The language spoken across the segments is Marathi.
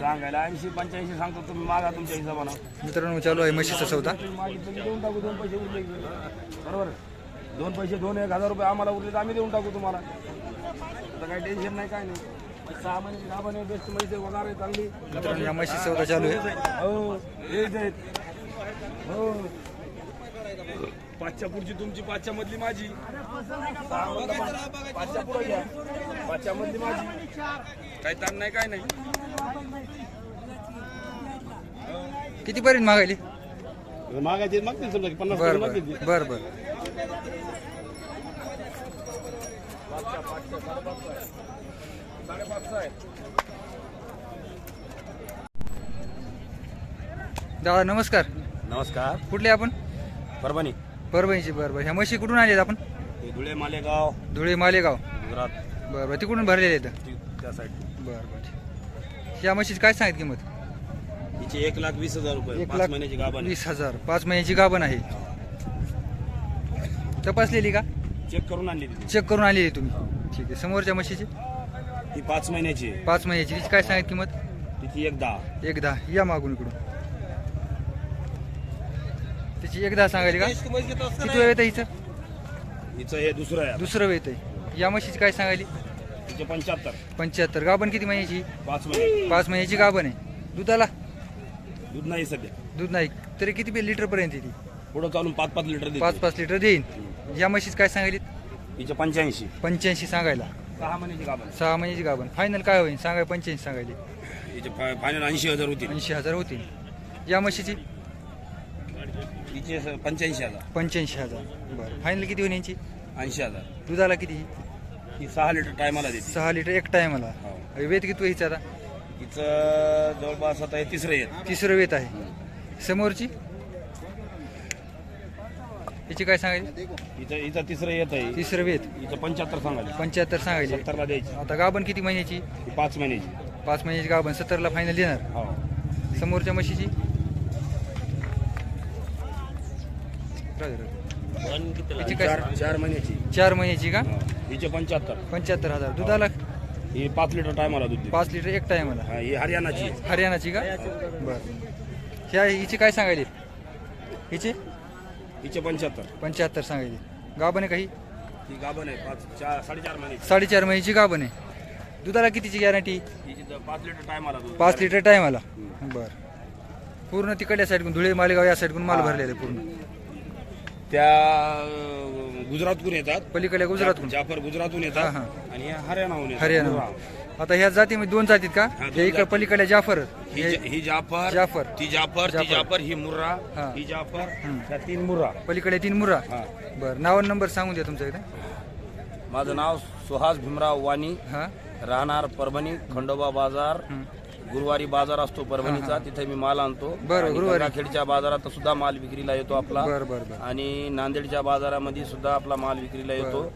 सांगायला ऐंशी पंच्याऐंशी सांगतो तुम्ही मागा तुमच्या हिशोबानं. मित्रांनो चालू आहे म्हशीचा सौदा. मागितलं की देऊन टाकू दोन पैसे उरले की. बरोबर? दोन पैसे दोन एक हजार रुपये आम्हाला उरले तर आम्ही देऊन टाकू तुम्हाला. आता काही टेन्शन नाही काय नाही. सहा महिने दहा महिने बेस्ट म्हणजे वगार आहे चांगली. मित्रांनो या म्हशीचा सौदा चालू आहे. हो हेच आहेत. हो. पाचच्या पुढची तुमची पाचच्या मधली माझी. पाचच्या पुढे घ्या पाचच्या मधली माझी काही ताण नाही काय नाही. कितीपर्यंत मागायली? मागायचे मागतील समजा पन्नास बर बर बर बर. दादा नमस्कार. नमस्कार. कुठले आपण? परभणी. परभणीची बरं बरं. ह्या म्हशी कुठून आलेत आपण? हे धुळे मालेगाव धुळे मालेगाव. गुजरात. बरं बरं. तिकडून भरलेले आहेत. ती- त्या साईड बरं बरं. ठीक. ह्या म्हशीची काय सांगित किंमत? हिचे एक लाख वीस हजार रुपये. एक पाच लाख महिन्याची आहे. वीस हजार. पाच महिन्याची गाभण आहे. तपासलेली का? चेक करून आणली चेक करून आलेली तुम्ही. ठीक आहे. समोरच्या म्हशीची? ती पाच महिन्याची आहे. पाच महिन्याची. तिची काय सांगित किंमत? तिची एक दहा. एक दहा. या मागून इकडून. तिची एक दहा सांगायली का? किती वेळ येतं हिचं? हिचं हे दुसरं आहे. दुसरं वेळ आहे या म्हशीची काय सांगायली? पंच्याहत्तर. पंच्याहत्तर. गाभण किती महिन्याची पाच महिने पाच महिन्याची गाभण आहे. दुधाला? दूध नाही सध्या. दूध नाही. तरी किती लिटर पर्यंत येते पुढं चालून पाच पाच लिटर देते. पाच पाच लिटर देईन. या म्हशीची काय सांगायली? हिचे पंच्याऐंशी. पंच्याऐंशी सांगायला. सहा महिन्याची गाभण. सहा महिन्याची गाभण. फायनल काय होईल सांगाय पंच्याऐंशी सांगायली. हिचे फायनल ऐंशी हजार होतील. ऐंशी हजार होतील. या म्हशीची? हिचे पंच्याऐंशी हजार. पंच्याऐंशी हजार. बरं. फायनल किती होईल यांची? ऐंशी हजार. दुधाला किती? ही सहा लिटर टायमाला देते. सहा लिटर एक टायमाला. हो. वेत किती व्हायचं आता हिचं जवळपास आता हे तिसरं येत तिसरं वेत आहे. समोरची? याची काय सांगायची? हिचं हिचं तिसरं येत आहे. तिसरं वेत. हिचं पंच्याहत्तर सांगायला पंच्याहत्तर सांगायची. सत्तरला द्यायची. आता गाभण किती महिन्याची? ही पाच महिन्याची. पाच महिन्याची गाभण. सत्तरला फायनल देणार. हो. समोरच्या म्हशीची? हिची काय? चार चार महिन्याची. चार महिन्याची का. हिचे पंच्याहत्तर. पंच्याहत्तर हजार. दुधाला ही. पाच लिटर टायमाला दूध देते. पाच लिटर एक टायमाला. हा, ही हरियाणाची. आहे. हरियाणाची का? बरं. ह्या हिची काय सांगायली? हिची? हिचे पंच्याहत्तर. पंच्याहत्तर सांगायली. गाभण आहे काही ही? गाभण आहे. पाच चार साडेचार महिन्याची. साडेचार महिन्याची गाभण आहे. दुधाला कितीची गॅरंटी हिची पाच लिटर टायमाला दूध. पाच लिटर टायमाला. बरं. पूर्ण तिकडल्या साईडकडून धुळे मालेगाव या साईडकडून माल भरलेला आहे पूर्ण. त्या अं, गुजरातहून येतात. पलीकडल्या गुजरातकडून जाफर गुजरातहून हा, येतात. हा. आणि ह्या हरियाणाहून येतात. हरियाणा मुर्रा. आता ह्या जातीमध्ये दोन जातीत का? दोन हे इकडे जाती. पलीकडल्या जाफर. ही हे ज- ही जाफर जाफर. ती जाफर ती जाफर. जाफर ही मुर्रा हा. ही जाफर तीन मुर्रा. पलीकडे तीन मुरा हा. बरं नाव आणि नंबर सांगून द्या तुमच्या इथे माझं नाव सुहास भीमराव वाणी हा. राहणार परभणी खंडोबा बाजार. हं. गुरुवारी बाजार असतो परभणीचा तिथे मी माल आणतो. गंगाखेडच्या बाजारात सुद्धा माल विक्रीला येतो आपला. बरं बरं बरं. आणि नांदेडच्या बाजारामध्ये सुद्धा आपला माल विक्रीला येतो.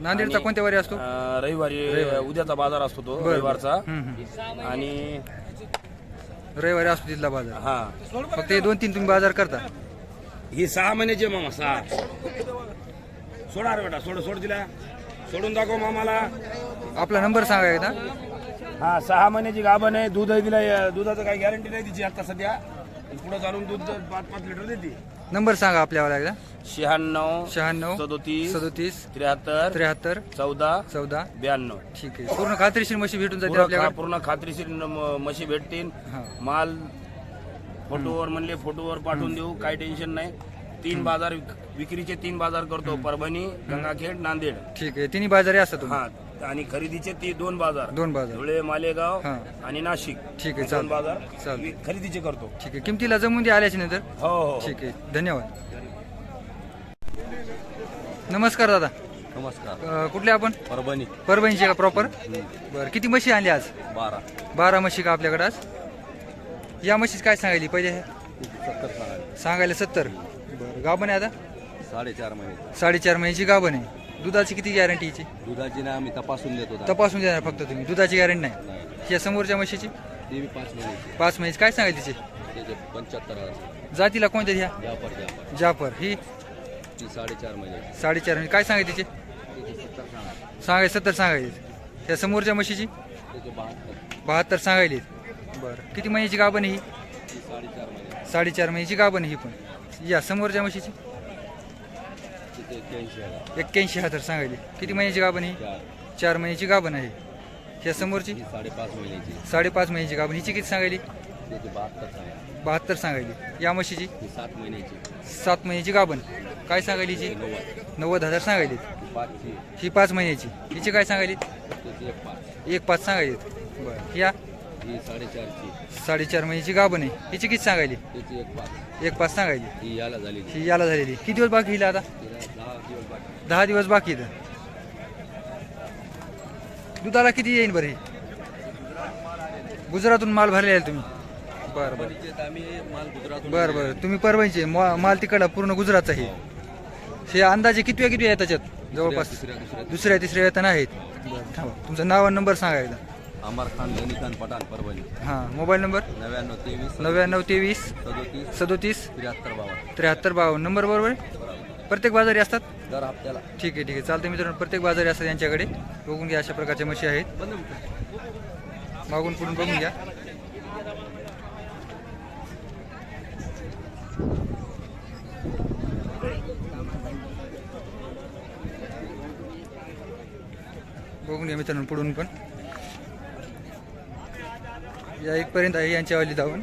नांदेडचा कोणत्या वारी असतो? अं, रविवारी उद्याचा बाजार असतो तो. रविवारचा. आणि रविवारी असतो तिथला बाजार. हा. फक्त हे दोन तीन तुम्ही बाजार करता. ही सहा महिन्याची मामा सहा सोडा रे बेटा सोड सोड दिला सोडून दाखव मामाला. आपला नंबर सांगा एकदा. हा सहा महिन्याची गाभण आहे दूध दिला दुधाचं काही गॅरंटी नाही तिची आता सध्या. पुढे चालून दूध पाच पाच लिटर देते. नंबर सांगा आपल्याला एकदा. शहाण्णव शहाण्णव सदोतीस सदोतीस त्र्याहत्तर त्र्याहत्तर चौदा चौदा. ब्याण्णव. ठीक आहे. पूर्ण खात्रीशीर म्हशी भेटून जाते पूर्ण खा- आपल्याकडे? पूर्ण खात्रीशीर न- म- म्हशी भेटतील. हा. माल फोटोवर म्हणले फोटोवर पाठवून देऊ काही टेन्शन नाही. तीन बाजार विक- विक्रीचे तीन बाजार करतो परभणी गंगाखेड नांदेड. ठीक आहे. तिन्ही बाजारी असतात तुम्ही? हा. आणि खरेदीचे ती दोन बाजार. दोन बाजार. धुळे मालेगाव हा. आणि नाशिक. ठीक आहे दोन चालेल बाजार चालेल. वि- खरेदीचे करतो. ठीक आहे. किमतीला जमून द्या आल्याच्यानंतर. हो हो हो. ठीक आहे. धन्यवाद. नमस्कार दादा. नमस्कार. अं, कुठले आपण? परभणी. परभणीचे का प्रॉपर बरं किती म्हशी आणली आज? बारा. बारा म्हशी का आपल्याकडे आज? या म्हशीच काय सांगायली? पहिले सत्तर सांगायला. सांगायला सत्तर. बरं गाभण आहे आता? साडेचार महिने साडेचार महिन्याची गाभण आहे. दुधाची किती गॅरंटी याची दुधाची ना आम्ही तपासून देतो तपासून देणार फक्त तुम्ही. दुधाची गॅरंटी नाही. या समोरच्या म्हशीची? ती बी पाच महिन्याची. पाच महिन्याची. काय सांगायची तिची? त्याचे पंच्याहत्तर हजार. जातीला कोणत्या जापर जापर जाफर. ही? ती साडेचार महिन्याची. साडेचार म्हणजे काय सांगायची तिचे? तिचे सत्तर सांगा सांगायचे सत्तर सांगायचे ह्या समोरच्या म्हशीची? त्याचे बहात्तर. बहात्तर सांगायली बरं. किती महिन्याची गाभण आहे ही? ती साडेचार महिने साडेचार महिन्याची गाभण आहे ही पण. या समोरच्या म्हशीची? एक्क्याऐंशी हजार. सांगायली किती महिन्याची गाभण आहे? चार. महिन्याची गाभण आहे. ह्या समोरची? साडेपाच महिन्याची. साडेपाच महिन्याची गाभण. हिची किती सांगायली? बहात्तर सांगा बहात्तर सांगायली. या म्हशीची? सात महिन्याची. सात महिन्याची गाभण. काय सांगायली हिची? नव्वद. हजार सांगायली. ही पाच महिन्याची. हिची काय सांगायली? एक पाच. सांगायली. बरं. या साडेचारची. साडेचार महिन्याची गाभण आहे. हिची किती सांगायली? एक पाच. सांगायली. ही याला झालेली. ही किती दिवस बाकी हिला आता? दहा दिवस बाकी आहेत. दुधाला किती येईन बरं हे? गुजरातून माल भरले आहे तुम्ही. बरं बरं. बरं बरं. तुम्ही परभणीचे मा- माल तिकडला पूर्ण गुजरातचा आहे. हे अंदाजे किती किती आहे त्याच्यात? जवळपास दुसऱ्या तिसऱ्या येताना आहेत. तुमचं नाव आणि नंबर सांगा एकदा. अमर खान खान पठाण परभणी. हां मोबाईल नंबर? नव्याण्णव तेवीस नव्याण्णव तेवीस सदोतीस सदोतीस त्र्याहत्तर बावन्न. त्र्याहत्तर बावन्न. नंबर बरोबर? आहे? प्रत्येक बाजारी असतात? दर हप्त्याला. ठीक आहे ठीक आहे. चालते मित्रांनो प्रत्येक बाजारी असतात यांच्याकडे. बघून घ्या अशा प्रकारच्या म्हशी आहेत. मागून पुढून बघून घ्या. बघून घ्या मित्रांनो पुढून पण. या इथपर्यंत आहे यांच्यावाली धावून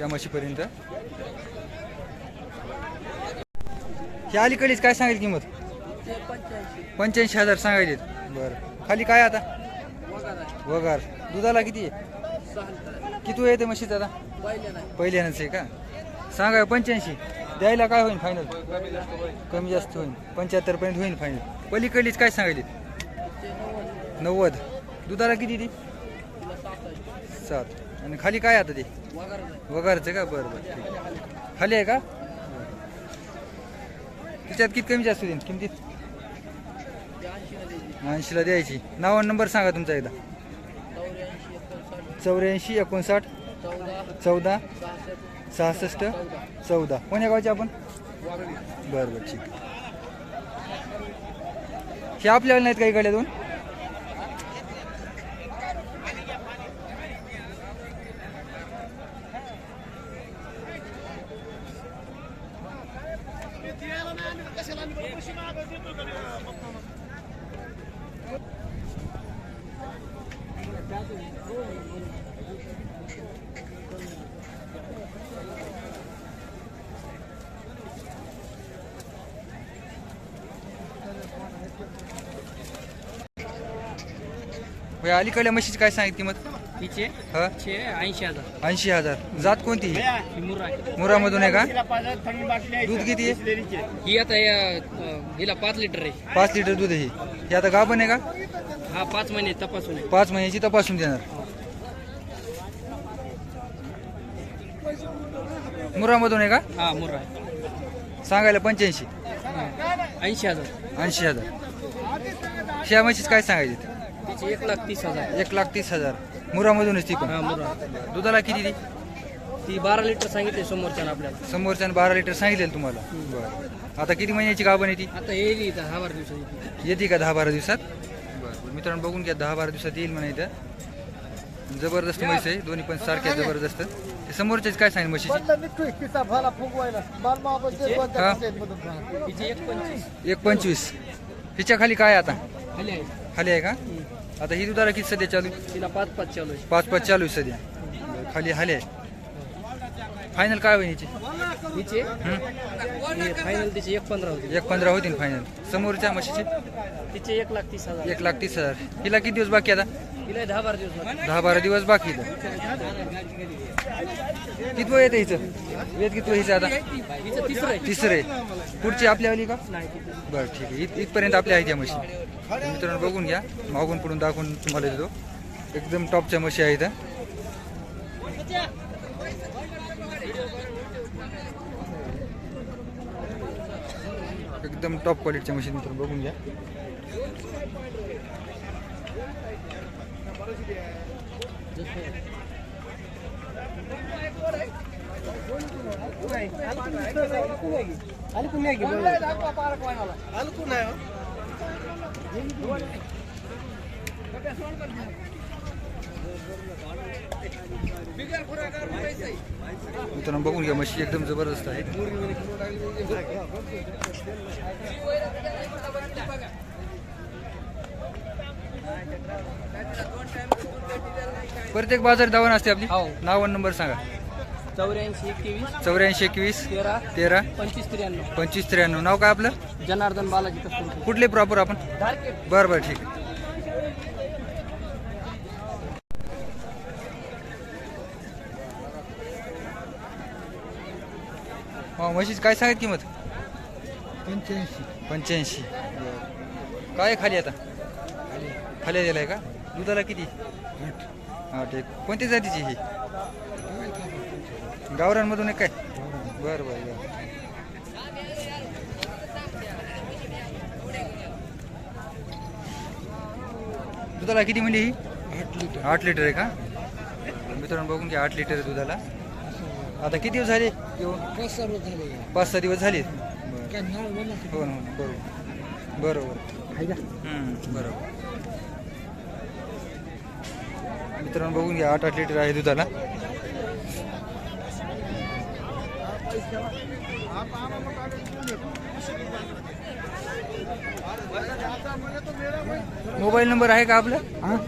या म्हशीपर्यंत ह्या अलीकडेच काय सांगेल किंमत? पंच्याऐंशी हजार सांगायले बरं. खाली काय आता? वगार. दुधाला किती आहे? किती येते म्हशीचं आता? पहिल्यानंच आहे का? सांगा पंच्याऐंशी. द्यायला काय होईल फायनल कमी जास्त होईल पंच्याहत्तर पर्यंत होईल फायनल पलीकडलीच काय सांगायली नव्वद. दुधाला किती ती? सात. आणि खाली काय आता ते? वगारचं का? बरं बरं. ठीक खाली आहे का? त्याच्यात किती कमी जास्त होईल किमतीत? ऐंशीला द्यायची. नाव नंबर सांगा तुमचा एकदा. चौऱ्याऐंशी एकोणसाठ चौदा सहासष्ट चौदा. कोण्या गावचे आपण? बरं बरं ठीक. हे आपल्याला नाहीत काही गाड्या दोन? होय, अलीकडल्या म्हशीची काय सांगितली किंमत? तिचे हा? छे ऐंशी हजार. ऐंशी हजार. जात कोणती? ही? ही मुर्रा आहे. मुरामधून आहे का? दूध किती आहे? ही आता या, अं, हिला पाच लिटर आहे. पाच लिटर दूध आहे ही. हे आता गाभण आहे का? हा पाच महिने तपासून आहे. पाच महिन्याची तपासून देणार. मुरामधून आहे का? हा मुर्रा आहे. सांगायला पंच्याऐंशी. ऐंशी हजार. ऐंशी हजार. ह्या म्हशीच काय सांगायचे एक लाख तीस हजार. एक लाख तीस हजार. मुरामधूनच ती पण. हा मुर्रा दुधाला किती ती ती बारा लिटर सांगितले समोरच्या आपल्याला. समोरच्यानं बारा लिटर सांगितलेलं तुम्हाला? बरं. आता किती महिन्याची गाभण आहे ती आता येईल इथं दहा बारा दिवसाची. येते का दहा बारा दिवसात? बरं. मित्रांनो बघून घ्या दहा बारा दिवसात येईल म्हणा इथं. जबरदस्त म्हैस आहे. दोन्ही पण सारख्या जबरदस्त. ते समोरच्याच काय सांगितलं म्हशीची? हा? तिचे एक पंचवीस. एक पंचवीस. हिच्या खाली काय आता? खाली आहे. खाली आहे का? आता ही दुधाला किती सध्या चालू तिला पाच पाच चालू आहे. पाच पाच चालू आहे सध्या. खाली हाले. फायनल काय होईल हिची? हं? फायनल तिचे एक पंधरा होते. एक पंधरा होतील फायनल समोरच्या म्हशीचे? तिचे एक लाख तीस हजार. एक लाख तीस हजार. हिला किती दिवस बाकी आता? तिला दहा बारा दिवस. दहा बारा दिवस बाकी इथं. किती वय येतं हिचं? वेद किती वय हिचं आता? तिसरं आहे. तिसरं आहे. पुढची आपल्या आली का? नाही बरं ठीक आहे. इत इथपर्यंत आपल्या आहेत या म्हशी. तर मित्रांनो बघून घ्या. मागून पुढून दाखवून तुम्हाला देतो. एकदम टॉपच्या म्हशी आहेत हं. एकदम टॉप क्वालिटीच्या मशीन मित्रांनो बघून घ्या. मित्रांनो बघून घ्या म्हशी एकदम जबरदस्त आहे. प्रत्येक बाजार दावण असते आपली? हो. नाव आणि नंबर सांगा. चौऱ्याऐंशी एकवीस चौऱ्याऐंशी एकवीस तेरा तेरा पंचवीस त्र्याण्णव. पंचवीस त्र्याण्णव. नाव काय आपलं? जनार्दन बालाजी कस्तुरपूर कुठले प्रॉपर आपण? बरं बरं ठीक आहे. हो म्हशीची काय सांगत किंमत? पंच्याऐंशी. पंच्याऐंशी. काय खाली आता? खाली. दिलाय का? दुधाला किती? हा ठीक कोणत्या जातीची ही? गावरांमधून एक काय? बरं बरं बरं. दुधाला किती म्हणजे ही? आठ लिटर. आठ लिटर आहे का? मित्रांनो बघून घ्या आठ लिटर आहे दुधाला. आता किती दिवस झाले? येऊन पाच सर्व झाले पाच सहा दिवस झाले. बरं काय नाव बोला हो ना हो ना, बरोबर. बरोबर. हम्म, बरोबर. मित्रांनो बघून घ्या आठ आठ लिटर आहे दुधाला. मोबाईल नंबर आहे का आपला?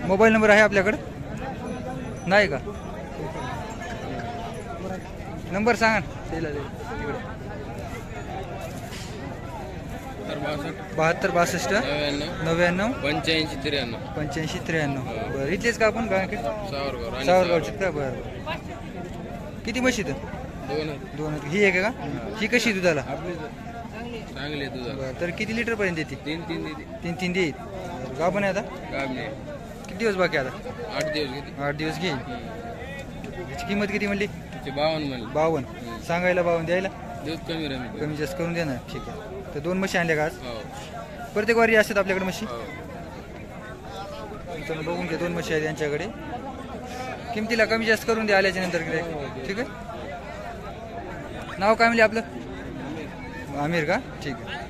मोबाईल नंबर आहे आपल्याकडं? नाही का? नंबर सांगा. बहात्तर बासष्ट नव्याण्णव पंच्याऐंशी त्र्याण्णव. पंच्याऐंशी त्र्याण्णव. बरं इथलेच का आपण? आणि सावरगावचे का बरं. किती तर दोन. ही आहे का? ही. कशी दुधाला? चांगले बरं तर किती लिटर पर्यंत येते? तीन तीन तीन तीन देईल पण आहे आता? किती दिवस बाकी आता? आठ दिवस आठ दिवस घेईल याची किंमत किती म्हणली? ते बावन्न म्हणले. बावन्न. सांगायला बावन्न द्यायला? दूध कमी रमी कमी जास्त करून देणार. ठीक आहे. तर दोन म्हशी आणल्या का आज? हो. प्रत्येक वारी असतात आपल्याकडे म्हशी? हो. मित्रांनो बघून घ्या दोन म्हशी आहेत यांच्याकडे. किमतीला कमी जास्त करून द्या आल्याच्यानंतर गिऱ्हाईक. ठीक आहे? नाव काय म्हणजे आपलं? आमिर का? ठीक आहे.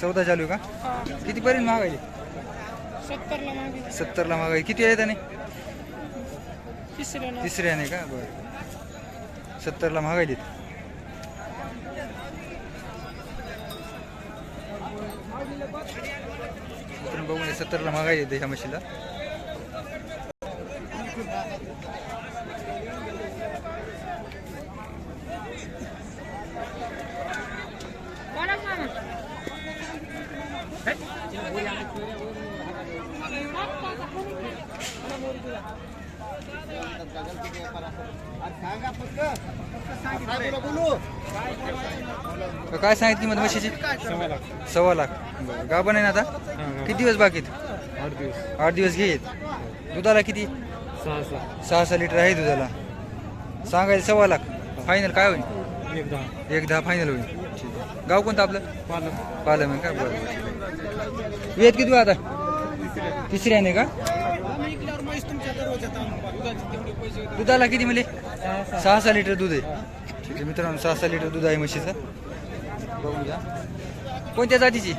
चौदा चालू आहे का? कितीपर्यंत महागाई. सत्तरला महागाई. किती आहे त्याने? तिसऱ्याने. का? बरं. सत्तरला महागाई देत. बघून सत्तरला महागाई देते ह्या म्हशीला. काय सांगितली किंमत म्हशीची सव्वा लाख. बरं. गाभण आहे ना आता? किती दिवस बाकी आहेत? आठ दिवस. आठ दिवस घेत दुधाला किती? सहा सहा सहा सहा लिटर आहे दुधाला. सांगायला सव्वा लाख. फायनल काय होईल? एक दहा. एक दहा फायनल होईल. गाव कोणतं आपलं? पालक. पालम आहे का? बरं. वेद किती आता तिसऱ्याने का? दुधाला किती म्हणजे सहा सहा लिटर दूध आहे. ठीक आहे मित्रांनो सहा सहा लिटर दूध आहे म्हशीचं. बघून घ्या. कोणत्या जातीची?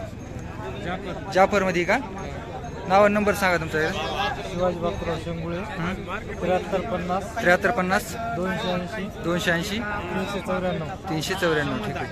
जाफरमध्ये का? नाव नंबर सांगा तुमचा शिवाजी बापूराव शेंगुळे त्र्याहत्तर पन्नास त्र्याहत्तर पन्नास. दोनशे ऐंशी दोनशे ऐंशी. तीनशे चौऱ्याण्णव. तीनशे चौऱ्याण्णव ठीक आहे.